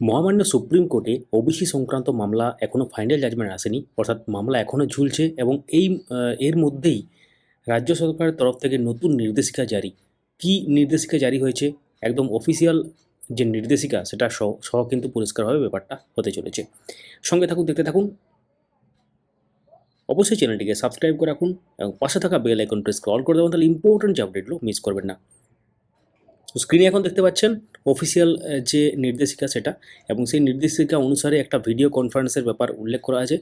মহামান্য সুপ্রিম কোর্টে ওবিসি সংক্রান্ত মামলা এখনও ফাইনাল জাজমেন্ট আসেনি। অর্থাৎ মামলা এখনও ঝুলছে এবং এই এর মধ্যেই রাজ্য সরকারের তরফ থেকে নতুন নির্দেশিকা জারি। কি নির্দেশিকা জারি হয়েছে? একদম অফিসিয়াল যে নির্দেশিকা, সেটা সহ সহ কিন্তু পরিষ্কারভাবে ব্যাপারটা হতে চলেছে। সঙ্গে থাকুন, দেখতে থাকুন। অবশ্যই চ্যানেলটিকে সাবস্ক্রাইব করে রাখুন এবং পাশে থাকা বেল আইকন প্রেস করে অল করে দেবেন, তাহলে ইম্পর্টেন্ট যে আপডেটগুলো মিস করবেন না। স্ক্রিনে এখন দেখতে পাচ্ছেন অফিসিয়াল যে নির্দেশিকা সেটা এবং সেই নির্দেশিকা অনুসারে একটা ভিডিও কনফারেন্সের ব্যাপার উল্লেখ করা আছে।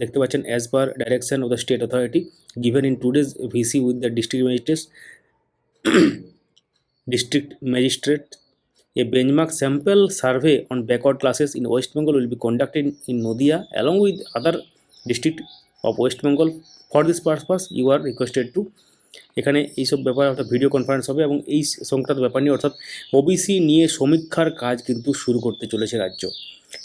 দেখতে পাচ্ছেন as per direction of the state authority given in to today's VC with the district magistrate district magistrate a benchmark sample survey on backward classes in West Bengal will be conducted in Nadia along with other district of West Bengal for this purpose you are requested to এখানে এইসব ব্যাপার অর্থাৎ video conference হবে এবং এই সংক্রান্ত ব্যাপার নিয়ে অর্থাৎ ওবিসি নিয়ে সমীক্ষার কাজ কিন্তু শুরু করতে চলেছে রাজ্য।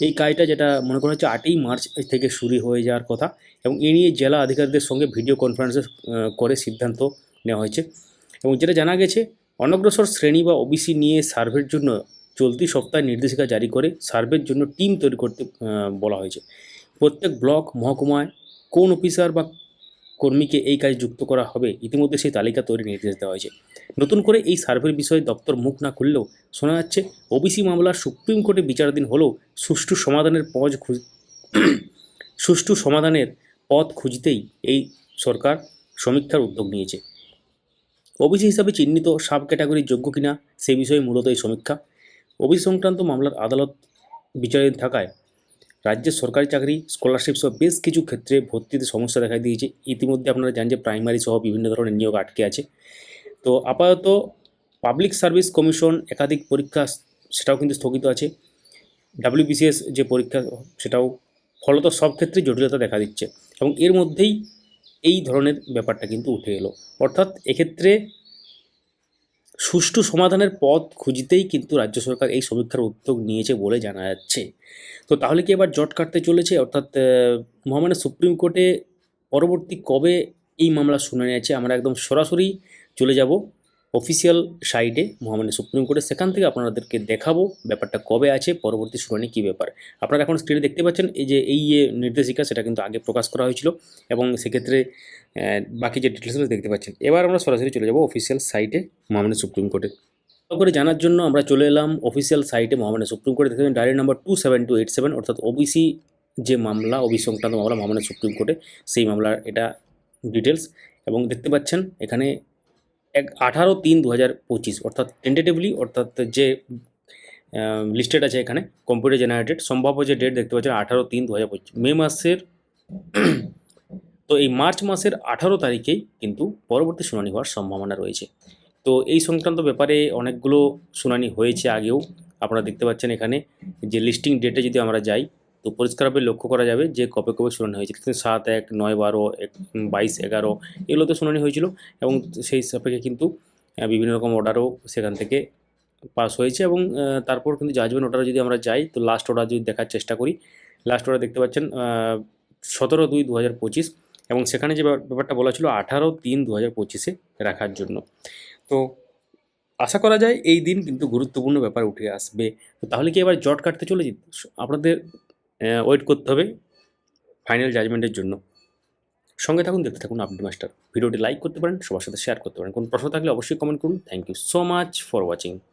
এই কাজটা যেটা মনে করা হচ্ছে আটই মার্চ থেকে শুরু হয়ে যাওয়ার কথা এবং এ নিয়ে জেলা আধিকারিকদের সঙ্গে ভিডিও কনফারেন্সে করে সিদ্ধান্ত নেওয়া হয়েছে। এবং যেটা জানা গেছে, অনগ্রসর শ্রেণি বা ওবিসি নিয়ে সার্ভের জন্য চলতি সপ্তাহে নির্দেশিকা জারি করে সার্ভের জন্য টিম তৈরি করতে বলা হয়েছে। প্রত্যেক ব্লক, মহকুমায় কোন অফিসার বা কর্মীকে এই কাজে যুক্ত করা হবে, ইতিমধ্যে সেই তালিকা তৈরি নির্দেশ দেওয়া হয়েছে। নতুন করে এই সার্ভের বিষয়ে দপ্তর মুখ না খুললেও শোনা যাচ্ছে, ওবিসি মামলা সুপ্রিম কোর্টে বিচারাধীন হলেও সুষ্ঠু সমাধানের পথ খুঁজ, সুষ্ঠু সমাধানের পথ খুঁজতেই এই সরকার সমীক্ষার উদ্যোগ নিয়েছে। ওবিসি হিসাবে চিহ্নিত সাব ক্যাটাগরির যোগ্য কিনা, সে বিষয়ে মূলত এই সমীক্ষা। ওবিসি সংক্রান্ত মামলার আদালত বিচারাধীন থাকায় রাজ্যের সরকারি চাকরি স্কলারশিপ সহ বেশ কিছু ক্ষেত্রে ভর্তিতে সমস্যা দেখা দিয়েছে। ইতিমধ্যে আপনারা জানেন যে প্রাইমারি সহ বিভিন্ন ধরনের নিয়োগ আটকে আছে। তো আপাতত পাবলিক সার্ভিস কমিশন একাধিক পরীক্ষা সেটাও কিন্তু স্থগিত আছে। ডাব্লিউবিসিএস যে পরীক্ষা, সেটাও ফলত সব ক্ষেত্রে জটিলতা দেখা দিচ্ছে এবং এর মধ্যেই এই ধরনের ব্যাপারটা কিন্তু উঠে এলো। অর্থাৎ এক্ষেত্রে সুষ্ঠু সমাধানের পথ খুঁজতেই কিন্তু রাজ্য সরকার এই সমীক্ষার উদ্যোগ নিয়েছে বলে জানা যাচ্ছে। তো তাহলে কি এবার জট কাটতে চলেছে? অর্থাৎ মহামান্য সুপ্রিম কোর্টে পরবর্তী কবে এই মামলা শুনে নিয়েছে আমরা একদম সরাসরি চলে যাব। অফিসিয়াল সাইটে মহামান্য সুপ্রিম কোর্টে সেখান থেকে আপনাদেরকে দেখাবো ব্যাপারটা কবে আছে, পরবর্তী শুনানি কী ব্যাপার। আপনারা এখন স্ক্রিনে দেখতে পাচ্ছেন, এই যে এই যে নির্দেশিকা, সেটা কিন্তু আগে প্রকাশ করা হয়েছিল এবং সেক্ষেত্রে বাকি যে ডিটেলসগুলো দেখতে পাচ্ছেন। এবার আমরা সরাসরি চলে যাব অফিসিয়াল সাইটে মহামান্য সুপ্রিম কোর্টে। করে জানার জন্য আমরা চলে এলাম অফিসিয়াল সাইটে মহামান্য সুপ্রিম কোর্টে। দেখতে পাচ্ছেন diary number two seven two eight seven অর্থাৎ ওবিসি যে মামলা ওবিসি সংক্রান্ত মামলা মহামান্য সুপ্রিম কোর্টে, সেই মামলার এটা ডিটেলস এবং দেখতে পাচ্ছেন, এখানে এক আঠারো তিন দু হাজার পঁচিশ, অর্থাৎ টেন্টেটিভলি অর্থাৎ যে লিস্টেড আছে এখানে কম্পিউটার জেনারেটেড সম্ভাব্য যে ডেট দেখতে পাচ্ছেন আঠারো তিন দু হাজার পঁচিশ, মে মাসের, তো এই মার্চ মাসের আঠারো তারিখেই কিন্তু পরবর্তী শুনানি হওয়ার সম্ভাবনা রয়েছে। তো এই সংক্রান্ত ব্যাপারে অনেকগুলো শুনানি হয়েছে আগেও, আপনারা দেখতে পাচ্ছেন এখানে যে লিস্টিং ডেটে যদি আমরা যাই তো পরিষ্কারভাবে লক্ষ্য করা যাবে যে কবে কবে শুনানি হয়েছিল। সাত, এক, নয়, বারো, এক, বাইশ, এগারো, এগুলোতে শুনানি হয়েছিল এবং সেই সাপেক্ষে কিন্তু বিভিন্ন রকম অর্ডারও সেখান থেকে পাস হয়েছে এবং তারপর কিন্তু জাজমেন্ট অর্ডারে যদি আমরা যাই, তো লাস্ট অর্ডার যদি দেখার চেষ্টা করি লাস্ট অর্ডার দেখতে পাচ্ছেন সতেরো দুই দু হাজার পঁচিশ এবং সেখানে যে ব্যাপার- ব্যাপারটা বলা ছিল, আঠারো তিন দু হাজার পঁচিশে রাখার জন্য। তো আশা করা যায় এই দিন কিন্তু গুরুত্বপূর্ণ ব্যাপার উঠে আসবে। তাহলে কি এবার জট কাটতে চলেছি? আপনাদের ওয়েট করতে হবে ফাইনাল জাজমেন্টের জন্য। সঙ্গে থাকুন, দেখতে থাকুন আপডেট মাস্টার ভিডিওটি লাইক করতে পারেন, সবার সাথে শেয়ার করতে পারেন। কোনো প্রশ্ন থাকলে অবশ্যই কমেন্ট করুন। Thank you so much for watching